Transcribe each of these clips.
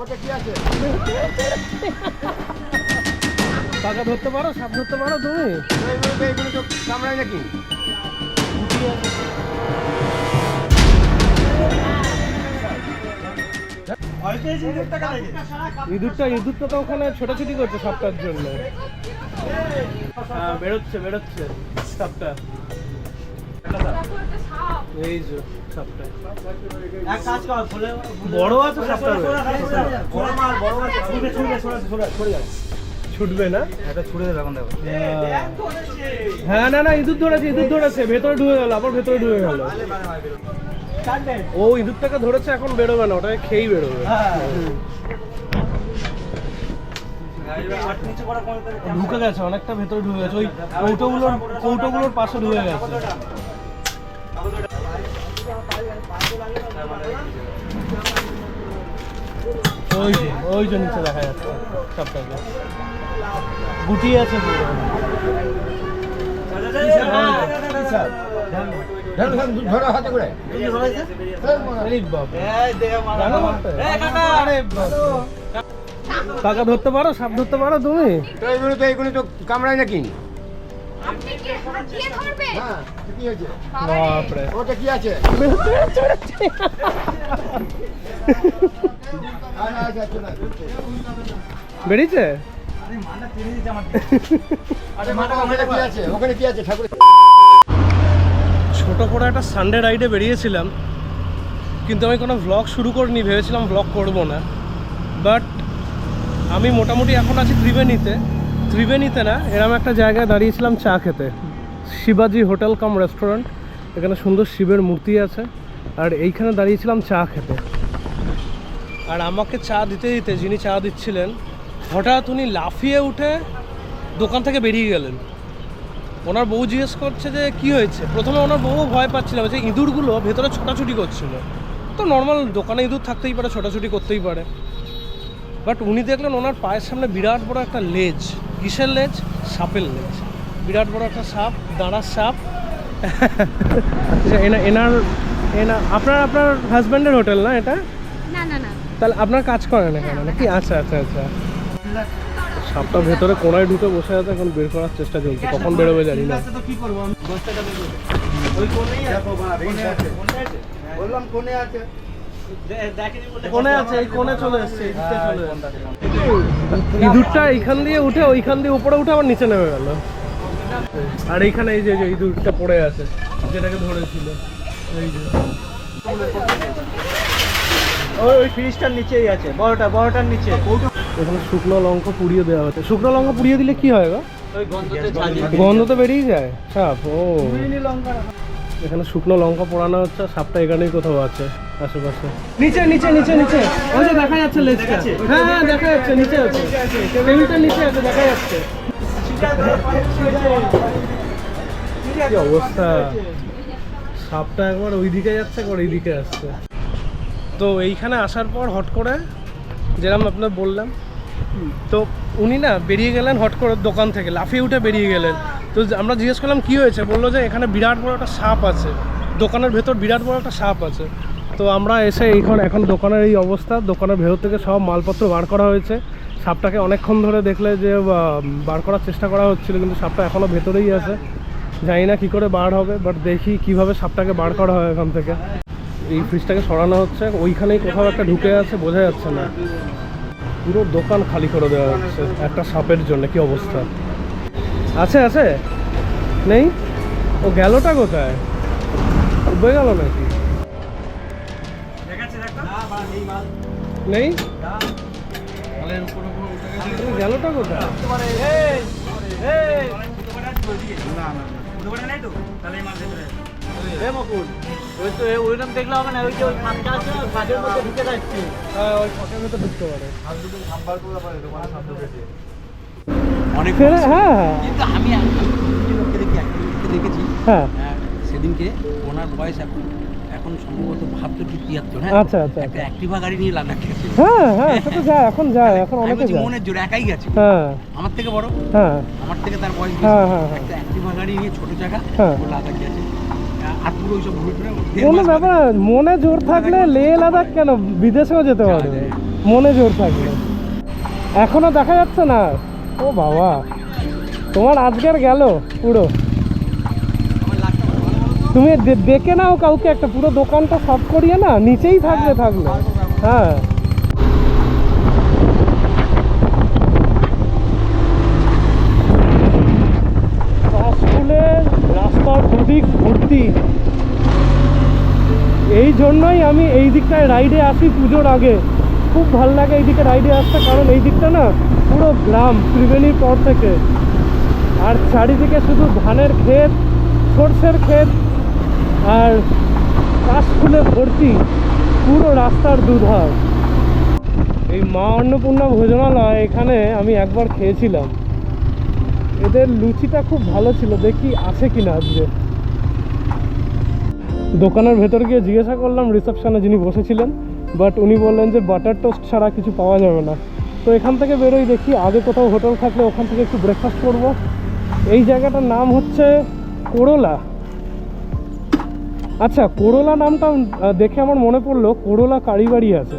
ওটা কি আছে? টাকা ধরতে পারো? সাপ ধরতে পারো তুমি? এইগুলো তো কামড়ায় নাকি? ইঁদুরটা ইঁদুরটা তো ওখানে ছোটাছুটি করছে সাপটার জন্য। হ্যাঁ বেরোচ্ছে বেরোচ্ছে সাপটা। এই যে সাপটা এক কাজ কর ফুলে বড় আছে সাপটা বড় মাল বড় মাল ছুটবে ছুটবে ছড়া ছড়া ছড়ে যাবে ছুটবে না? এটা ছুড়ে দেবে এখন দেখো। হ্যাঁ না না ইঁদুর ধরেছে ইঁদুর ধরেছে। ভেতরে ঢুকে গেল আবার ভেতরে ঢুকে গেল। ও ইঁদুরটাকে ধরেছে এখন বেরোবে না ওটাকে খেয়েই বেরোবে। ঢুকে গেছে অনেকটা ভেতরে ঢুকে গেছে। ওই কৌটোগুলোর কৌটোগুলোর পাশে ঢুকে গেছে। ওই যে ওই যে নিচে দেখা যাচ্ছে সবটাকে। গুটি আছে পুরো ধরো হাতে করে। কাকা ধরতে পারো সাপ ধরতে পারো তুমি? তো এইগুলো তো কামড়ায় নাকি বাপরে ওটা কি? আছে বেরিয়েছে? ছোট করে একটা সানডে রাইডে বেরিয়েছিলাম, কিন্তু আমি কোনো ভ্লগ শুরু করিনি, ভেবেছিলাম ভ্লগ করব না। বাট আমি মোটামুটি এখন আছি ত্রিবেণীতে। ত্রিবেণীতে না, এরম একটা জায়গায় দাঁড়িয়েছিলাম চা খেতে। শিবাজি হোটেল কাম রেস্টুরেন্ট এখানে সুন্দর শিবের মূর্তি আছে, আর এইখানে দাঁড়িয়েছিলাম চা খেতে। আর আমাকে চা দিতে দিতে যিনি চা দিচ্ছিলেন, হঠাৎ উনি লাফিয়ে উঠে দোকান থেকে বেরিয়ে গেলেন। ওনার বউ জিজ্ঞেস করছে যে, কি হয়েছে? প্রথমে ওনার বউ ভয় পাচ্ছিল যে ইঁদুরগুলো ভেতরে ছোটাছুটি করছিল। তো নর্মাল দোকানে ইঁদুর থাকতেই পারে, ছোটাছুটি করতেই পারে। বাট উনি দেখলেন ওনার পায়ের সামনে বিরাট বড় একটা লেজ, কিসের লেজ? সাপের লেজ। বিরাট বড় একটা সাপ দাঁড়ার সাপ। এনা, এনার, এনা, আপনার আপনার হাজব্যান্ডের হোটেল না এটা? না না তাহলে আপনার কাজ করেন এখানে নাকি? আচ্ছা আচ্ছা আচ্ছা। সাপটা ভেতরে কোনায় ঢুকে বসে আছে এখন বের করার চেষ্টা চলছে। কখন বেরোবে জানি না। তো আমি? বস্তাটা বের করব ওই কোণেই আছে কোণে আছে কোণে আছে। বললাম কোনে আছে। দেখেনি বলে কোণে আছে এই কোণে চলে এসছে এই দিকটা চলে এসছে। ইঁদুরটা এইখান দিয়ে উঠে ওইখান দিয়ে উপরে উঠে আবার নিচে নেমে গেল। আর এইখানে এই যে যে ইঁদুরটা পড়ে আছে যেটাকে ধরেছিল এই যে। ওই ওই ফ্রিজটার নিচেই আছে বড়টা বড়টার নিচে। এখানে শুকনো লঙ্কা পুড়িয়ে দেওয়া হচ্ছে শুকনো লঙ্কা পুড়িয়ে দিলে কি হয় গো? গন্ধ তো বেরিয়ে যায়। সাপ ও। এখানে শুকনো লঙ্কা পোড়ানো হচ্ছে সাপটা এখানেই কোথাও আছে আশেপাশে। নিচে নিচে নিচে নিচে। ওই যে দেখা যাচ্ছে লেজটা। হ্যাঁ হ্যাঁ দেখা যাচ্ছে নিচে আছে। টেবিলটার নিচে আছে দেখা যাচ্ছে। কি অবস্থা? সাপটা একবার ওইদিকে যাচ্ছে একবার এইদিকে আসছে। তো এইখানে আসার পর হট করে যেরকম আপনার বললাম, তো উনি না বেরিয়ে গেলেন হট করে দোকান থেকে, লাফিয়ে উঠে বেরিয়ে গেলেন। তো আমরা জিজ্ঞেস করলাম, কী হয়েছে? বলল যে, এখানে বিরাট বড় একটা সাপ আছে, দোকানের ভেতর বিরাট বড় একটা সাপ আছে। তো আমরা এসে এইখানে, এখন দোকানের এই অবস্থা, দোকানের ভেতর থেকে সব মালপত্র বার করা হয়েছে। সাপটাকে অনেকক্ষণ ধরে দেখলে যে বার করার চেষ্টা করা হচ্ছিল, কিন্তু সাপটা এখনও ভেতরেই আছে। জানি না কী করে বার হবে বাট দেখি কীভাবে সাপটাকে বার করা হয় এখান থেকে। এই ফ্রিজটাকে সরানো হচ্ছে, ওইখানেই কোথাও একটা ঢুকে আছে, বোঝা যাচ্ছে না। পুরো দোকান খালি করে দেওয়া হচ্ছে, একটা সাপের জন্য, কি অবস্থা? আছে আছে? নেই? ও গেলটা কোথায়? উঠবে গেল নাকি? নেই? গেলটা কোথায়? না না। মকুল ওই তো ওইরকম দেখলে হবে না ওই যে ওই খামটা আছে না কাঠের মধ্যে ঢুকে যাচ্ছে। হ্যাঁ ওই ঢুকতে পারে। অনেক হ্যাঁ হ্যাঁ। কিন্তু আমি লোককে দেখি দেখেছি। হ্যাঁ। আহ, সেদিনকে ওনার বয়স এখন এখন সম্ভবত ভাবতো কি তিয়াত্তর হ্যাঁ? আচ্ছা, আচ্ছা, একটা আচ্ছা। অ্যাক্টিভা গাড়ি নিয়ে লাদাখ গেছে। হ্যাঁ হ্যাঁ সে তো যায় এখন যায় এখন অনেকে যায়। মনের জোরে একাই গেছে। হ্যাঁ। আমার থেকে বড়? হ্যাঁ। আমার থেকে তার বয়স বেশি। হ্যাঁ, হ্যাঁ, হ্যাঁ। একটা অ্যাক্টিভা গাড়ি নিয়ে ছোট জায়গা হ্যাঁ। লাদাখ গেছে। কোনো ব্যাপার মনে জোর থাকলে লে লাদাখ কেন? বিদেশেও যেতে পারবে। মনে জোর থাকলে। এখনও দেখা যাচ্ছে না ও বাবা। তোমার আজকের গেল পুরো তুমি ডেকে দেখে নাও কাউকে একটা পুরো দোকানটা সব করিয়ে না নিচেই থাকলে থাকলে হ্যাঁ স্কুলের রাস্তার দুদিক ভর্তি এই জন্যই আমি এই দিকটায় রাইডে আসি পুজোর আগে। খুব ভালো লাগে এই দিকে রাইডে আসতে, কারণ এই দিকটা না পুরো গ্রাম ত্রিবেণীর পর থেকে। আর চারিদিকে শুধু ধানের ক্ষেত, সর্ষের ক্ষেত, আর কাশফুলে ভর্তি পুরো রাস্তার দুধার। এই মা অন্নপূর্ণা ভোজনালয় এখানে আমি একবার খেয়েছিলাম। এদের লুচিটা খুব ভালো ছিল, দেখি আছে কিনা আজকে। দোকানের ভেতর গিয়ে জিজ্ঞাসা করলাম রিসেপশনে যিনি বসেছিলেন বাট উনি বললেন যে বাটার টোস্ট ছাড়া কিছু পাওয়া যাবে না। তো এখান থেকে বেরোই দেখি আগে কোথাও হোটেল থাকলে ওখান থেকে একটু ব্রেকফাস্ট করব। এই জায়গাটার নাম হচ্ছে করোলা আচ্ছা করোলা নামটা দেখে আমার মনে পড়ল করোলা কালীবাড়ি আছে।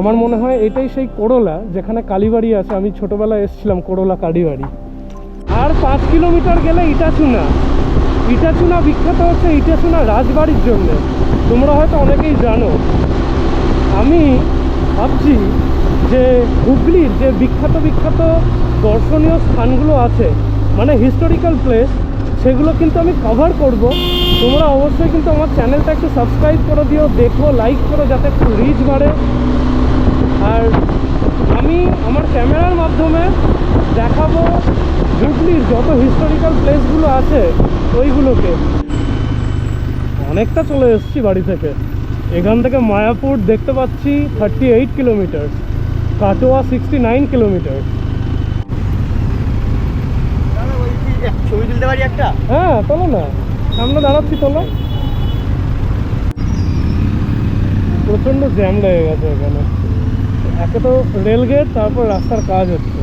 আমার মনে হয় এটাই সেই করোলা যেখানে কালীবাড়ি আছে। আমি ছোটোবেলায় এসেছিলাম করোলা কালীবাড়ি। আর পাঁচ কিলোমিটার গেলে ইটাচুনা। ইটাচুনা বিখ্যাত হচ্ছে ইটাচুনা রাজবাড়ির জন্য। তোমরা হয়তো অনেকেই জানো। আমি ভাবছি যে হুগলির যে বিখ্যাত বিখ্যাত দর্শনীয় স্থানগুলো আছে মানে হিস্টোরিক্যাল প্লেস সেগুলো কিন্তু আমি কভার করব। তোমরা অবশ্যই কিন্তু আমার চ্যানেলটা একটু সাবস্ক্রাইব করে দিও, দেখো লাইক করো যাতে একটু রিচ বাড়ে। আর আমি আমার ক্যামেরার মাধ্যমে দেখাবো হুগলির যত হিস্টোরিক্যাল প্লেসগুলো আছে ওইগুলোকে। অনেকটা চলে এসেছি বাড়ি থেকে। এখান থেকে মায়াপুর দেখতে পাচ্ছি thirty eight kilometre Katwa sixty nine kilometre ছবি তুলতে পারি একটা? হ্যাঁ তোলো না। সামনে দাঁড়াচ্ছি চলো প্রচণ্ড জ্যাম লেগে গেছে এখানে। একে তো রেলগেট তারপর রাস্তার কাজ হচ্ছে।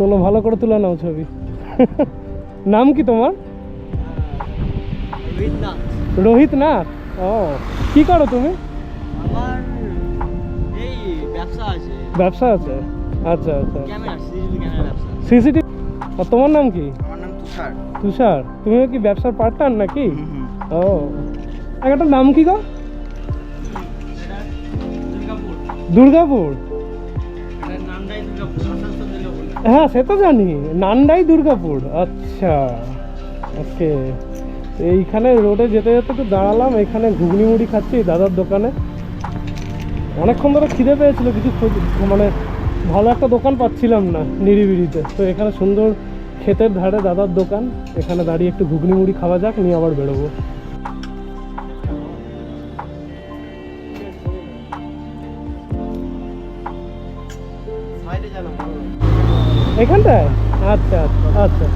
চলো ভালো করে তুলে নাও ছবি। নাম কি তোমার? রোহিত নাথ ও কি করো তুমি? আমার এই ব্যবসা আছে। ব্যবসা আছে? আচ্ছা আচ্ছা। সিসিটিভি আর তোমার নাম কি? আমার নাম তুষার। তুষার। তুমিও কি ব্যবসার পার্টনার নাকি? ও। একটা নাম কি গো? দুর্গাপুর। দুর্গাপুর? হ্যাঁ সে তো জানি। নান্দাই দুর্গাপুর। আচ্ছা ওকে। এইখানে রোডে যেতে যেতে একটু দাঁড়ালাম, এখানে ঘুগনি মুড়ি খাচ্ছি দাদার দোকানে। অনেকক্ষণ ধরে খিদে পেয়েছিল, কিছু মানে ভালো একটা দোকান পাচ্ছিলাম না নিরিবিড়িতে তো এখানে সুন্দর ক্ষেতের ধারে দাদার দোকান, এখানে দাঁড়িয়ে একটু ঘুগনি মুড়ি খাওয়া যাক, নিয়ে আবার বেরোবো। এখানটায়? আচ্ছা আচ্ছা আচ্ছা।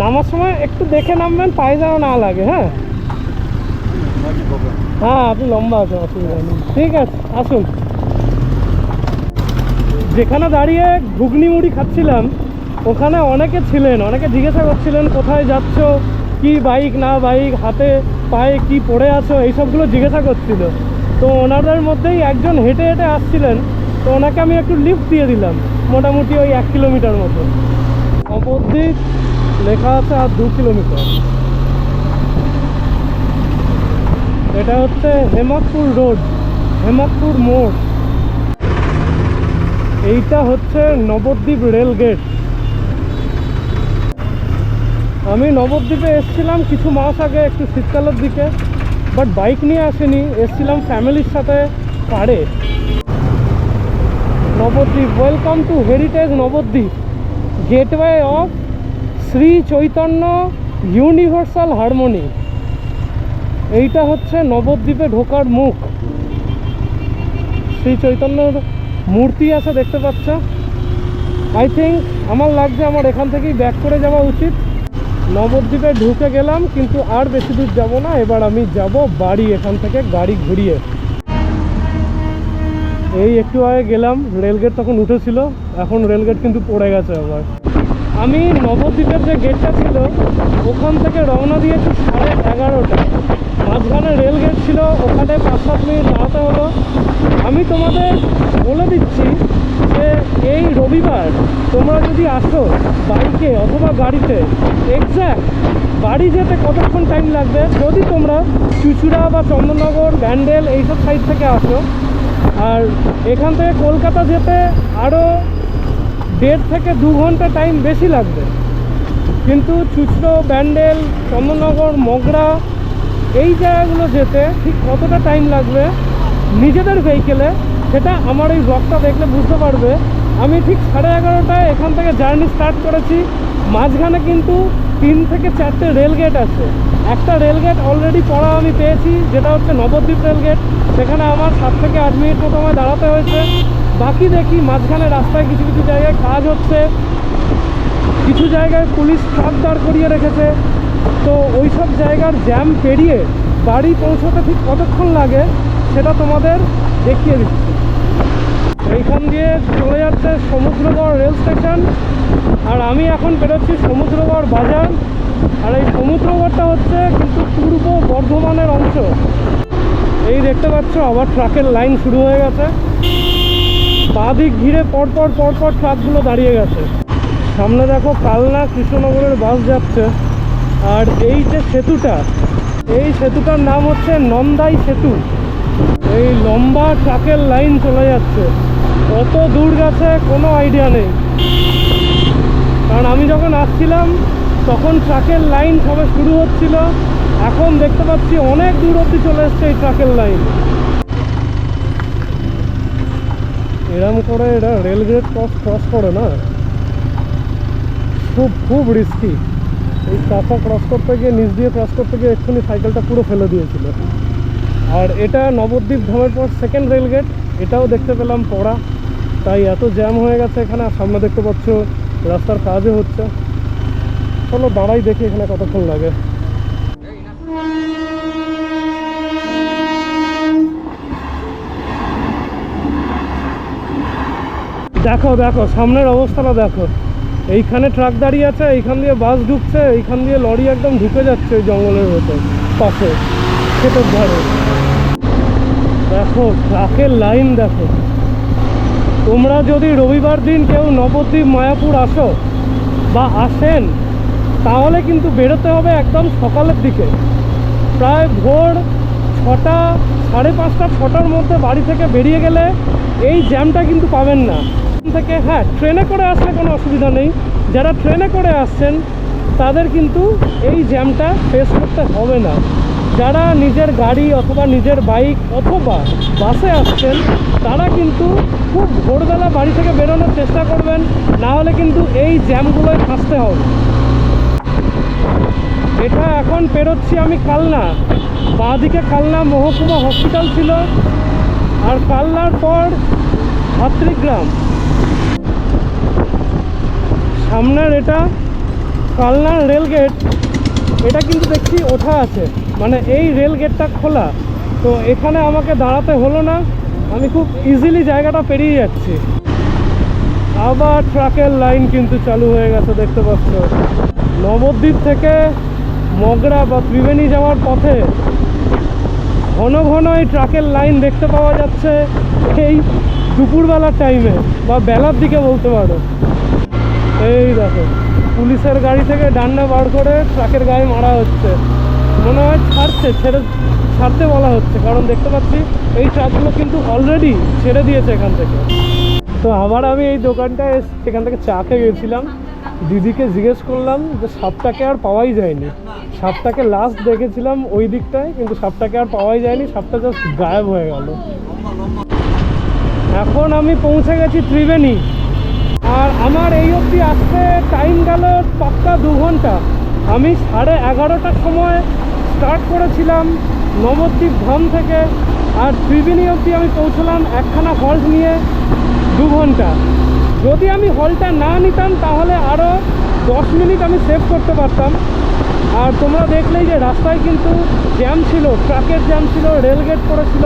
নামার সময় একটু দেখে নামবেন, পায়ে যেন না লাগে হ্যাঁ? হ্যাঁ আপনি লম্বা আছেন, অসুবিধা নেই। ঠিক আছে, আসুন। যেখানে দাঁড়িয়ে ঘুগনি মুড়ি খাচ্ছিলাম, ওখানে অনেকে ছিলেন, অনেকে জিজ্ঞাসা করছিলেন, কোথায় যাচ্ছ? কি বাইক, না বাইক, হাতে পায়ে কি পড়ে আছো? এইসবগুলো জিজ্ঞাসা করছিল। তো ওনাদের মধ্যেই একজন হেঁটে হেঁটে আসছিলেন তো ওনাকে আমি একটু লিফট দিয়ে দিলাম, মোটামুটি ওই এক কিলোমিটার মতো। অপরদিক লেখা আছে আর দু কিলোমিটার। এটা হচ্ছে হেমাদপুর রোড হেমাদপুর মোড়। এইটা হচ্ছে নবদ্বীপ রেল গেট। আমি নবদ্বীপে এসেছিলাম কিছু মাস আগে একটু শীতকালের দিকে বাট বাইক নিয়ে আসিনি, এসেছিলাম ফ্যামিলির সাথে কারে Nabadwip. Welcome to heritage Nabadwip gateway of Shri Chaitanya universal harmony এইটা হচ্ছে নবদ্বীপে ঢোকার মুখ। শ্রী চৈতন্যর মূর্তি আছে, দেখতে পাচ্ছ। আই থিঙ্ক আমার লাগছে আমার এখান থেকেই ব্যাক করে যাওয়া উচিত। নবদ্বীপে ঢুকে গেলাম, কিন্তু আর বেশি দূর যাব না। এবার আমি যাব বাড়ি, এখান থেকে গাড়ি ঘুরিয়ে। এই একটু আগে গেলাম রেলগেট তখন উঠেছিল, এখন রেলগেট কিন্তু পড়ে গেছে আবার। আমি নবদ্বীপের যে গেটটা ছিল, ওখান থেকে রওনা দিয়েছি সাড়ে এগারোটা মাঝখানে রেল গেট ছিল, ওখানে পাঁচ সাত মিনিট দাঁড়াতে হলো। আমি তোমাদের বলে দিচ্ছি যে এই রবিবার তোমরা যদি আসো বাইকে অথবা গাড়িতে এক্স্যাক্ট বাড়ি যেতে কতক্ষণ টাইম লাগবে? যদি তোমরা চুচুড়া বা চন্দননগর ব্যান্ডেল এইসব সাইড থেকে আসো আর এখান থেকে কলকাতা যেতে আরও দেড় থেকে দু ঘণ্টা টাইম বেশি লাগবে। কিন্তু চুচড়ো ব্যান্ডেল চন্দননগর মগরা এই জায়গাগুলো যেতে ঠিক কতটা টাইম লাগবে নিজেদের ভেহিকেলে সেটা আমার এই ব্লগটা দেখলে বুঝতে পারবে। আমি ঠিক সাড়ে এগারোটায় এখান থেকে জার্নি স্টার্ট করেছি। মাঝখানে কিন্তু তিন থেকে চারটে রেলগেট আছে। একটা রেলগেট অলরেডি পড়া আমি পেয়েছি, যেটা হচ্ছে নবদ্বীপ রেলগেট সেখানে আমার সাত থেকে আট মিনিট মতো আমায় দাঁড়াতে হয়েছে। বাকি দেখি মাঝখানে রাস্তায় কিছু কিছু জায়গায় কাজ হচ্ছে। কিছু জায়গায় পুলিশ ট্রাক দাঁড় করিয়ে রেখেছে। তো ওই সব জায়গার জ্যাম পেরিয়ে বাড়ি পৌঁছতে ঠিক কতক্ষণ লাগে, সেটা তোমাদের দেখিয়ে দিচ্ছি। এইখান দিয়ে চলে যাচ্ছে সমুদ্রগড় রেল স্টেশন আর আমি এখন বেরোচ্ছি সমুদ্রগড় বাজার। আর এই সমুদ্রগড়টা হচ্ছে কিন্তু পূর্ব বর্ধমানের অংশ। এই দেখতে পাচ্ছ, আবার ট্রাকের লাইন শুরু হয়ে গেছে। বাদিক ঘিরে পরপর পরপর ট্রাকগুলো দাঁড়িয়ে গেছে। সামনে দেখো কালনা কৃষ্ণনগরের বাস যাচ্ছে। আর এই যে সেতুটা, এই সেতুটার নাম হচ্ছে নন্দাই সেতু। এই লম্বা ট্রাকের লাইন চলে যাচ্ছে। কত দূর গেছে কোনো আইডিয়া নেই। কারণ আমি যখন আসছিলাম তখন ট্রাকের লাইন সবে শুরু হচ্ছিল। এখন দেখতে পাচ্ছি অনেক দূর অব্দি চলে এসছে এই ট্রাকের লাইন এরম করে এটা রেল গেট ক্রস ক্রস করে না? খুব খুব রিস্কি এই চাকা ক্রস করতে গিয়ে, নিচ দিয়ে ক্রস করতে গিয়ে এক্ষুনি সাইকেলটা পুরো ফেলে দিয়েছিল। আর এটা নবদ্বীপ ধামের পর সেকেন্ড রেল গেট এটাও দেখতে পেলাম পড়া। তাই এত জ্যাম হয়ে গেছে এখানে, আর সামনে দেখতে পাচ্ছ, রাস্তার কাজও হচ্ছে। চলো দাঁড়াই দেখি এখানে কতক্ষণ লাগে। দেখো দেখো, সামনের অবস্থাটা দেখো। এইখানে ট্রাক দাঁড়িয়ে আছে, এইখান দিয়ে বাস ঢুকছে, এইখান দিয়ে লরি একদম ঢুকে যাচ্ছে জঙ্গলের ভেতর, পাশে, ক্ষেতের ধারে। দেখো ট্রাকের লাইন দেখো। তোমরা যদি রবিবার দিন কেউ নবদ্বীপ, মায়াপুর আসো বা আসেন তাহলে কিন্তু বেরোতে হবে একদম সকালের দিকে। প্রায় ভোর ছটা, সাড়ে পাঁচটা, ছটার মধ্যে বাড়ি থেকে বেরিয়ে গেলে এই জ্যামটা কিন্তু পাবেন না। থেকে হ্যাঁ ট্রেনে করে আসলে কোনো অসুবিধা নেই। যারা ট্রেনে করে আসছেন, তাদের কিন্তু এই জ্যামটা ফেস করতে হবে না। যারা নিজের গাড়ি অথবা নিজের বাইক অথবা বাসে আসছেন, তারা কিন্তু খুব ভোরবেলা বাড়ি থেকে বেরোনোর চেষ্টা করবেন। না হলে কিন্তু এই জ্যামগুলোয় ফাঁসতে হবে। এটা এখন পেরোচ্ছি আমি কালনা। বাঁদিকে কালনা মহকুমা হসপিটাল ছিল, আর কালনার পর ভাতৃগ্রাম সামনের এটা কালনার রেল গেট, এটা কিন্তু দেখছি ওঠা আছে। মানে এই রেল গেটটা খোলা। তো এখানে আমাকে দাঁড়াতে হলো না, আমি খুব ইজিলি জায়গাটা পেরিয়ে যাচ্ছি। আবার ট্রাকের লাইন কিন্তু চালু হয়ে গেছে, দেখতে পাচ্ছ। নবদ্বীপ থেকে মগরা বা ত্রিবেণী যাওয়ার পথে ঘন ঘন এই ট্রাকের লাইন দেখতে পাওয়া যাচ্ছে এই দুপুরবেলার টাইমে, বা বেলার দিকে বলতে পারো। এই দেখো, পুলিশের গাড়ি থেকে ডান্ডা বার করে ট্রাকের গায়ে মারা হচ্ছে। মনে হয় ছাড়ছে, ছেড়ে, ছাড়তে বলা হচ্ছে, কারণ দেখতে পাচ্ছি এই ট্রাকগুলো কিন্তু অলরেডি ছেড়ে দিয়েছে এখান থেকে। তো আবার আমি এই দোকানটায় এখান থেকে চা খেয়ে গেছিলাম। দিদিকে জিজ্ঞেস করলাম যে সাপটাকে আর পাওয়াই যায়নি। সাপটাকে লাস্ট দেখেছিলাম ওই দিকটায়, কিন্তু সাপটাকে আর পাওয়াই যায়নি, সাপটা জাস্ট গায়েব হয়ে গেল। এখন আমি পৌঁছে গেছি ত্রিবেণী। আর আমার এই অবধি আসতে টাইম গেল পাক্কা দু ঘণ্টা। আমি সাড়ে এগারোটার সময় স্টার্ট করেছিলাম নবদ্বীপ ধাম থেকে, আর ত্রিবেণী অবধি আমি পৌঁছলাম একখানা হল্ট নিয়ে দু ঘণ্টা। যদি আমি হলটা না নিতাম, তাহলে আরও দশ মিনিট আমি সেভ করতে পারতাম। আর তোমরা দেখলেই যে রাস্তায় কিন্তু জ্যাম ছিল, ট্রাকের জ্যাম ছিল রেলগেট পড়েছিল।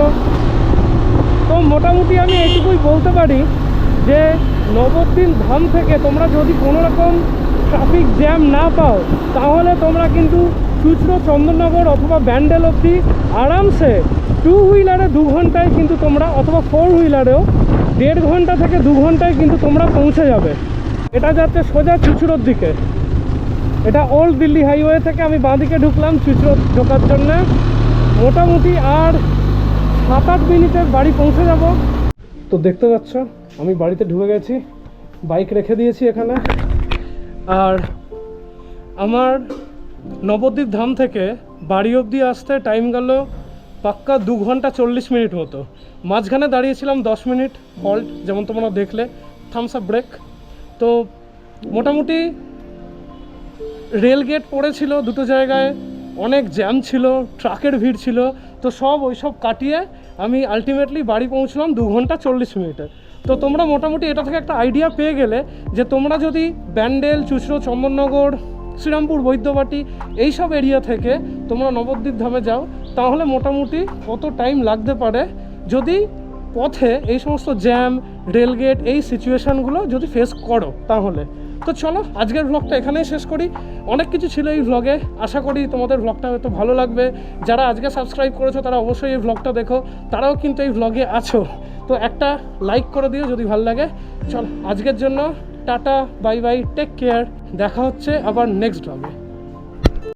তো মোটামুটি আমি এটুকুই বলতে পারি যে নবদ্বীপ ধাম থেকে তোমরা যদি কোনো রকম ট্রাফিক জ্যাম না পাও, তাহলে তোমরা কিন্তু চুচড়ো চন্দননগর অথবা ব্যান্ডেল অবধি আরামসে টু হুইলারে দু ঘন্টায় কিন্তু তোমরা, অথবা ফোর হুইলারেও দেড় ঘণ্টা থেকে দু ঘন্টায় কিন্তু তোমরা পৌঁছে যাবে। এটা যাচ্ছে সোজা চুচড়োর দিকে। এটা ওল্ড দিল্লি হাইওয়ে থেকে আমি বাঁদিকে ঢুকলাম চুচড়ো ঢোকার জন্যে। মোটামুটি আর সাত আট মিনিটের বাড়ি পৌঁছে যাব। তো দেখতে পাচ্ছ, আমি বাড়িতে ঢুকে গেছি, বাইক রেখে দিয়েছি এখানে। আর আমার নবদ্বীপ ধাম থেকে বাড়ি অবধি আসতে টাইম গেল পাক্কা দু ঘণ্টা চল্লিশ মিনিট মতো মাঝখানে দাঁড়িয়েছিলাম দশ মিনিট হল্ট যেমন তোমরা দেখলে থামস আপ ব্রেক তো মোটামুটি রেল গেট পড়েছিল দুটো জায়গায়, অনেক জ্যাম ছিল ট্রাকের ভিড় ছিল, তো সব ওইসব কাটিয়ে আমি আলটিমেটলি বাড়ি পৌঁছলাম দু ঘণ্টা চল্লিশ মিনিটে। তো তোমরা মোটামুটি এটা থেকে একটা আইডিয়া পেয়ে গেলে যে তোমরা যদি ব্যান্ডেল চুচড়ো চন্দননগর শ্রীরামপুর, বৈদ্যবাটি, এইসব এরিয়া থেকে তোমরা নবদ্বীপ ধামে যাও। তাহলে মোটামুটি কত টাইম লাগতে পারে? যদি পথে এই সমস্ত জ্যাম রেলগেট এই সিচুয়েশানগুলো যদি ফেস করো তাহলে। তো চলো, আজকের ব্লগটা এখানেই শেষ করি। অনেক কিছু ছিল এই ব্লগে আশা করি তোমাদের ব্লগটা হয়তো ভালো লাগবে। যারা আজকে সাবস্ক্রাইব করেছ, তারা অবশ্যই এই ব্লগটা দেখো। তারাও কিন্তু এই ব্লগে আছো। তো একটা লাইক করে দিও যদি ভালো লাগে। চল, আজকের জন্য tata bye bye take care দেখা হচ্ছে আবার নেক্সট ব্লগে